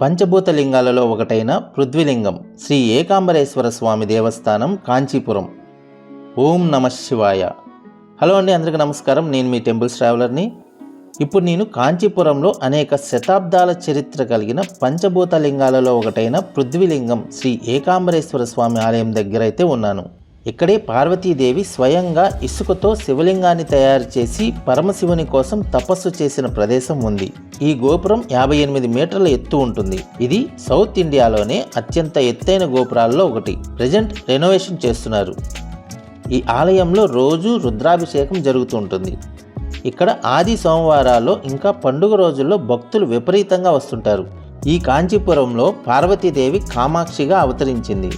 పంచభూత లింగాలలో ఒకటైన పృథ్వీలింగం శ్రీ ఏకాంబరేశ్వర స్వామి దేవస్థానం కాంచీపురం. ఓం నమ శివాయ. హలో అండి అందరికీ నమస్కారం. నేను మీ టెంపుల్స్ ట్రావెలర్ని ఇప్పుడు నేను కాంచీపురంలో అనేక శతాబ్దాల చరిత్ర కలిగిన పంచభూత లింగాలలో ఒకటైన పృథ్వీలింగం శ్రీ ఏకాంబరేశ్వర స్వామి ఆలయం దగ్గర అయితే ఉన్నాను. ఇక్కడే పార్వతీదేవి స్వయంగా ఇసుకతో శివలింగాన్ని తయారు చేసి పరమశివుని కోసం తపస్సు చేసిన ప్రదేశం ఉంది. ఈ గోపురం యాభై ఎనిమిది మీటర్ల ఎత్తు ఉంటుంది. ఇది సౌత్ ఇండియాలోనే అత్యంత ఎత్తైన గోపురాల్లో ఒకటి. ప్రజెంట్ రెనోవేషన్ చేస్తున్నారు. ఈ ఆలయంలో రోజు రుద్రాభిషేకం జరుగుతూ ఉంటుంది. ఇక్కడ ఆది సోమవారాల్లో ఇంకా పండుగ రోజుల్లో భక్తులు విపరీతంగా వస్తుంటారు. ఈ కాంచీపురంలో పార్వతీదేవి కామాక్షిగా అవతరించింది.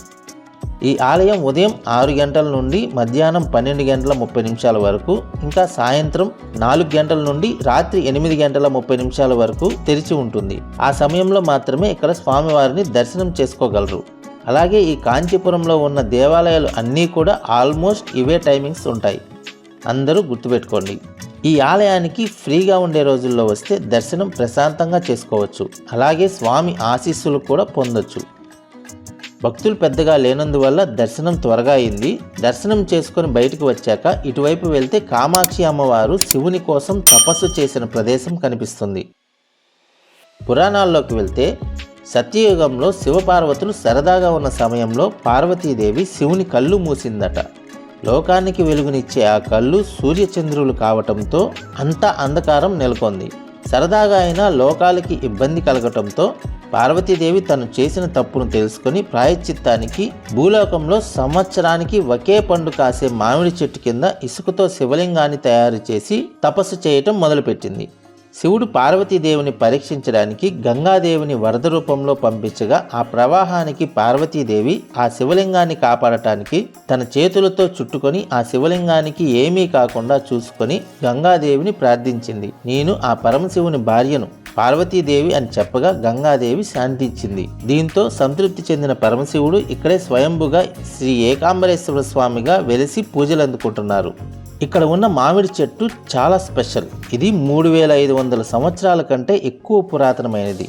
ఈ ఆలయం ఉదయం ఆరు గంటల నుండి మధ్యాహ్నం పన్నెండు గంటల ముప్పై నిమిషాల వరకు ఇంకా సాయంత్రం నాలుగు గంటల నుండి రాత్రి ఎనిమిది గంటల ముప్పై నిమిషాల వరకు తెరిచి ఉంటుంది. ఆ సమయంలో మాత్రమే ఇక్కడ స్వామివారిని దర్శనం చేసుకోగలరు. అలాగే ఈ కాంచీపురంలో ఉన్న దేవాలయాలు అన్నీ కూడా ఆల్మోస్ట్ ఇవే టైమింగ్స్ ఉంటాయి. అందరూ గుర్తుపెట్టుకోండి. ఈ ఆలయానికి ఫ్రీగా ఉండే రోజుల్లో వస్తే దర్శనం ప్రశాంతంగా చేసుకోవచ్చు. అలాగే స్వామి ఆశీస్సులు కూడా పొందొచ్చు. భక్తులు పెద్దగా లేనందువల్ల దర్శనం త్వరగా అయింది. దర్శనం చేసుకొని బయటకు వచ్చాక ఇటువైపు వెళ్తే కామాక్షి అమ్మవారు శివుని కోసం తపస్సు చేసిన ప్రదేశం కనిపిస్తుంది. పురాణాల్లోకి వెళ్తే సత్యయుగంలో శివపార్వతులు సరదాగా ఉన్న సమయంలో పార్వతీదేవి శివుని కళ్ళు మూసిందట. లోకానికి వెలుగునిచ్చే ఆ కళ్ళు సూర్యచంద్రులు కావటంతో అంతా అంధకారం నెలకొంది. సరదాగా అయినా లోకాలకి ఇబ్బంది కలగటంతో పార్వతీదేవి తను చేసిన తప్పును తెలుసుకొని ప్రాయశ్చిత్తానికి భూలోకంలో సంవత్సరానికి ఒకే పండు కాసే మామిడి చెట్టు కింద ఇసుకతో శివలింగాన్ని తయారు చేసి తపస్సు చేయటం మొదలుపెట్టింది. శివుడు పార్వతీదేవిని పరీక్షించడానికి గంగాదేవిని వరద రూపంలో పంపించగా ఆ ప్రవాహానికి పార్వతీదేవి ఆ శివలింగాన్ని కాపాడటానికి తన చేతులతో చుట్టుకొని ఆ శివలింగానికి ఏమీ కాకుండా చూసుకొని గంగాదేవిని ప్రార్థించింది. నేను ఆ పరమశివుని భార్యను పార్వతీదేవి అని చెప్పగా గంగాదేవి శాంతించింది. దీంతో సంతృప్తి చెందిన పరమశివుడు ఇక్కడే స్వయంభుగా శ్రీ ఏకాంబరేశ్వర స్వామిగా వెలిసి పూజలు అందుకుంటున్నారు. ఇక్కడ ఉన్న మామిడి చెట్టు చాలా స్పెషల్. ఇది మూడు వేల ఐదు వందల సంవత్సరాల కంటే ఎక్కువ పురాతనమైనది.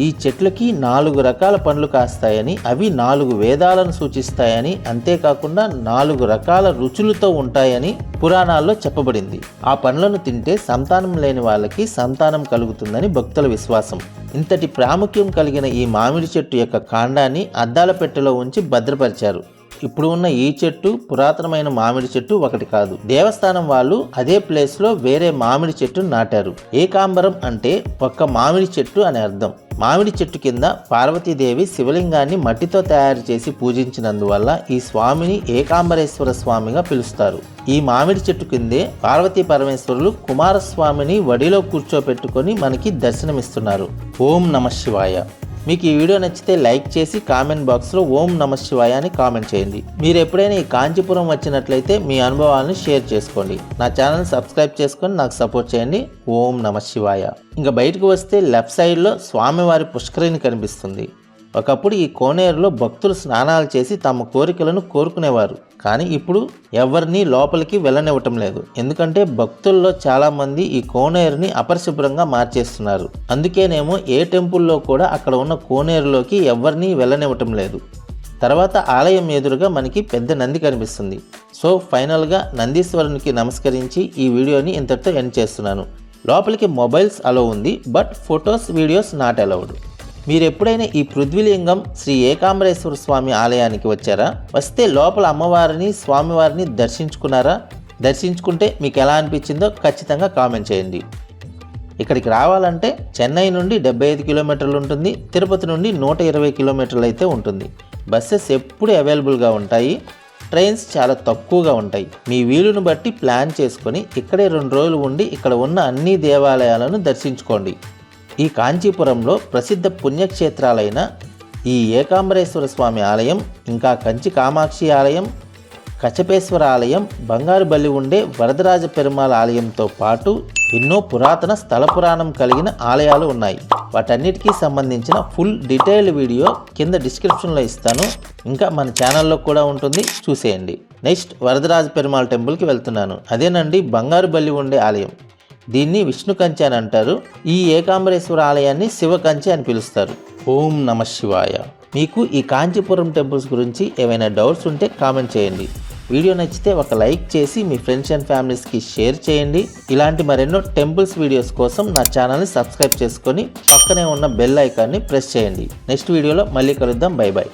ఈ చెట్లకి నాలుగు రకాల పండ్లు కాస్తాయని అవి నాలుగు వేదాలను సూచిస్తాయని అంతేకాకుండా నాలుగు రకాల రుచులతో ఉంటాయని పురాణాల్లో చెప్పబడింది. ఆ పండ్లను తింటే సంతానం లేని వాళ్ళకి సంతానం కలుగుతుందని భక్తుల విశ్వాసం. ఇంతటి ప్రాముఖ్యం కలిగిన ఈ మామిడి చెట్టు యొక్క కాండాన్ని అద్దాల పెట్టెలో ఉంచి భద్రపరిచారు. ఇప్పుడు ఉన్న ఈ చెట్టు పురాతనమైన మామిడి చెట్టు ఒకటి కాదు. దేవస్థానం వాళ్ళు అదే ప్లేస్లో వేరే మామిడి చెట్టు నాటారు. ఏకాంబరం అంటే ఒక్క మామిడి చెట్టు అని అర్థం. మామిడి చెట్టు కింద పార్వతీదేవి శివలింగాన్ని మట్టితో తయారు చేసి పూజించినందువల్ల ఈ స్వామిని ఏకాంబరేశ్వర స్వామిగా పిలుస్తారు. ఈ మామిడి చెట్టు కిందే పార్వతీ పరమేశ్వరులు కుమారస్వామిని వడిలో కూర్చోపెట్టుకొని మనకి దర్శనమిస్తున్నారు. ఓం నమ శివాయ. మీకు ఈ వీడియో నచ్చితే లైక్ చేసి కామెంట్ బాక్స్లో ఓం నమ శివాయ అని కామెంట్ చేయండి. మీరు ఎప్పుడైనా ఈ కాంచీపురం వచ్చినట్లయితే మీ అనుభవాలను షేర్ చేసుకోండి. నా ఛానల్ సబ్స్క్రైబ్ చేసుకొని నాకు సపోర్ట్ చేయండి. ఓం నమ శివాయ. ఇంకా బయటకు వస్తే లెఫ్ట్ సైడ్లో స్వామివారి పుష్కరిణి కనిపిస్తుంది. ఒకప్పుడు ఈ కోనేరులో భక్తులు స్నానాలు చేసి తమ కోరికలను కోరుకునేవారు. కానీ ఇప్పుడు ఎవరిని లోపలికి వెళ్ళనివ్వటం లేదు. ఎందుకంటే భక్తుల్లో చాలామంది ఈ కోనేరుని అపరిశుభ్రంగా మార్చేస్తున్నారు. అందుకేనేమో ఏ టెంపుల్లో కూడా అక్కడ ఉన్న కోనేరులోకి ఎవరిని వెళ్ళనివ్వటం లేదు. తర్వాత ఆలయం ఎదురుగా మనకి పెద్ద నంది కనిపిస్తుంది. సో ఫైనల్గా నందీశ్వరునికి నమస్కరించి ఈ వీడియోని ఇంతటితో ఎండ్ చేస్తున్నాను. లోపలికి మొబైల్స్ అలో ఉంది but photos videos not allowed. మీరు ఎప్పుడైనా ఈ పృథ్వీలింగం శ్రీ ఏకాంబరేశ్వర స్వామి ఆలయానికి వచ్చారా? వస్తే లోపల అమ్మవారిని స్వామివారిని దర్శించుకున్నారా? దర్శించుకుంటే మీకు ఎలా అనిపించిందో ఖచ్చితంగా కామెంట్ చేయండి. ఇక్కడికి రావాలంటే చెన్నై నుండి డెబ్బై ఐదు కిలోమీటర్లు ఉంటుంది తిరుపతి నుండి నూట ఇరవై కిలోమీటర్లు అయితే ఉంటుంది. బస్సెస్ ఎప్పుడు అవైలబుల్గా ఉంటాయి ట్రైన్స్ చాలా తక్కువగా ఉంటాయి. మీ వీలును బట్టి ప్లాన్ చేసుకొని ఇక్కడే రెండు రోజులు ఉండి ఇక్కడ ఉన్న అన్ని దేవాలయాలను దర్శించుకోండి. ఈ కాంచీపురంలో ప్రసిద్ధ పుణ్యక్షేత్రాలైన ఈ ఏకాంబరేశ్వర స్వామి ఆలయం ఇంకా కంచి కామాక్షి ఆలయం కచపేశ్వర ఆలయం బంగారు బలి ఉండే వరదరాజ పెరుమాళ ఆలయంతో పాటు ఎన్నో పురాతన స్థల పురాణం కలిగిన ఆలయాలు ఉన్నాయి. వాటన్నిటికీ సంబంధించిన ఫుల్ డీటెయిల్డ్ వీడియో కింద డిస్క్రిప్షన్లో ఇస్తాను. ఇంకా మన ఛానల్లో కూడా ఉంటుంది. చూసేయండి. నెక్స్ట్ వరదరాజ పెరుమాళ్ టెంపుల్కి వెళ్తున్నాను. అదేనండి బంగారు బల్లి ఉండే ఆలయం. దీన్ని విష్ణు కంచె అని అంటారు. ఈ ఏకాంబరేశ్వర ఆలయాన్ని శివ కంచె అని పిలుస్తారు. ఓం నమ శివాయ. మీకు ఈ కాంచీపురం టెంపుల్స్ గురించి ఏమైనా డౌట్స్ ఉంటే కామెంట్ చేయండి. వీడియో నచ్చితే ఒక లైక్ చేసి మీ ఫ్రెండ్స్ అండ్ ఫ్యామిలీస్కి షేర్ చేయండి. ఇలాంటి మరెన్నో టెంపుల్స్ వీడియోస్ కోసం నా ఛానల్ని సబ్స్క్రైబ్ చేసుకొని పక్కనే ఉన్న బెల్ ఐకాన్ని ప్రెస్ చేయండి. నెక్స్ట్ వీడియోలో మళ్ళీ కలుద్దాం. Bye bye.